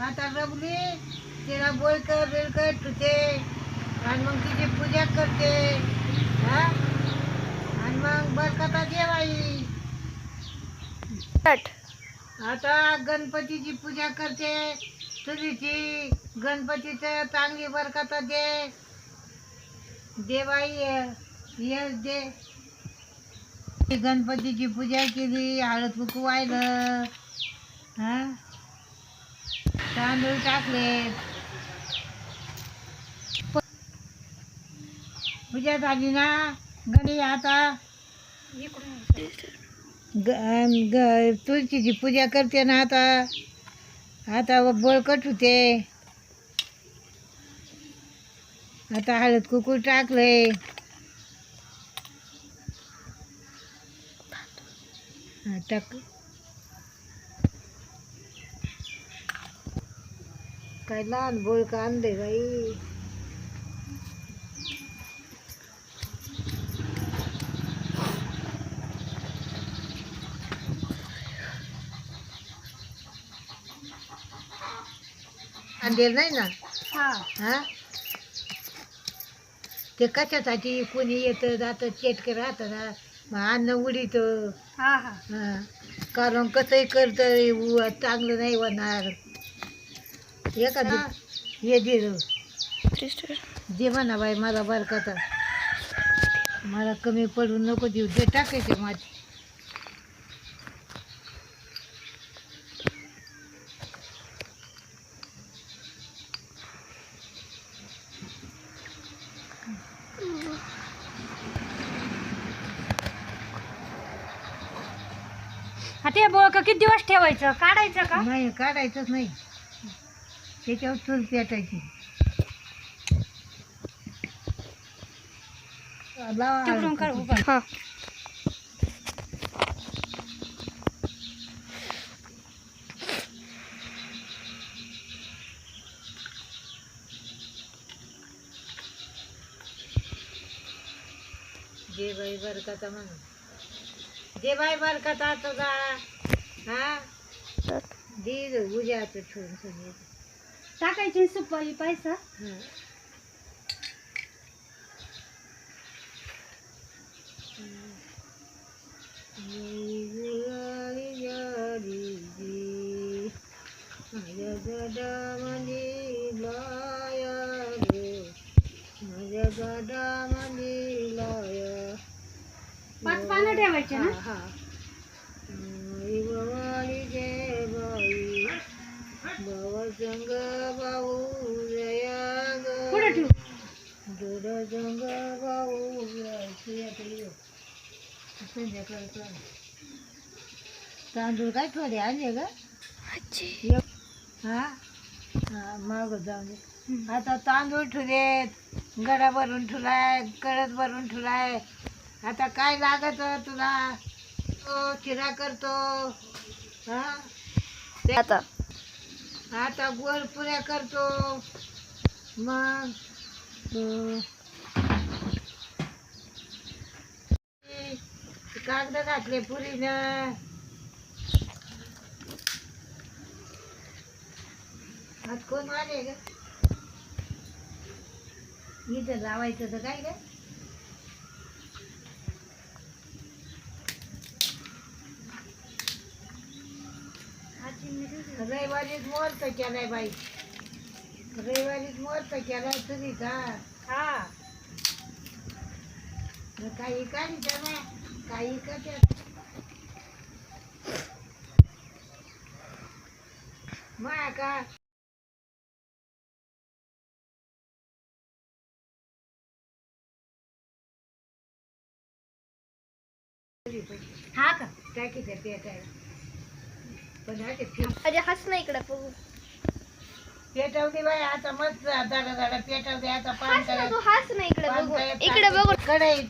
आता रबली तिला बोलकर बिलकर ठुते आणि मग तिची पूजा करते. हा? आणि मग बरकता देवाई आता गणपतीची पूजा करते. तुझीची गणपतीचं चांगली बरकता दे. देवाई ये दे. गणपतीची पूजा केली हळद कुकू वाहिलं. हा? तांदूळ टाकले पूजा झाली ना घरी आता. ग- ग- तुळशीची पूजा करते ना आता. आता बळकट होते आता हळद कुकू टाकले. टाक काय लहान बोळक आणले बाई? आणलेलं नाही ना? हा. ते कशासाठी कोणी येतं जातं चेटके राहतं ना मग अन्न उडीत. हा हा. हा. कारण कसंही करतं चांगलं नाही होणार. एखादी हे दे म्हणा बाई मला बरं का तर मला कमी पडून नको देऊ. दे टाकायचे माझे. हा ते बोळक किती दिवस ठेवायचं? काढायचं का? नाही काढायचंच नाही. त्याच्यावर चूल पेटायची. जे बाई बरकता म्हणून. जे बाई बरकता तुझा हा? दे उद्याचं ठेवून सगळे टाकायची सुपारी पैसा गडामध्ये लाया रे, माझ्या गडामध्ये लाया. पाच पानं ठेवायचे ना हा, भावा संग भाऊ जया ग पुढे ठेव? जोड संग भाऊ जया संध्याकाळचा तांदूळ काय थोडे आणले ग? हा? हा माग जाऊन दे. आता तांदूळ ठुलेत गडा भरून ठुलाय कळत भरून ठुलाय आता काय लागत तुला? तो चिरा करतो. हा? ते- आता आता गोल पुऱ्या करतो. मग कागद घातले पुरीनं. आज कोण आले ग? इथं लावायचं तर काय ग? रविवारीच मुहूर्त केलाय बाई. रविवारीच मुहूर्त केलाय तुम्ही का? हा. काही काढीच्या ना काही करते. माया का? हा का? पेटायला पण आता. फे- अरे हस ना इकडे बघू. पेटवली बाई आता मस्त दाडा दाडा पेटवते आता पान हस ना तू हस ना इकडे बघू. इकडे बघू. कढईत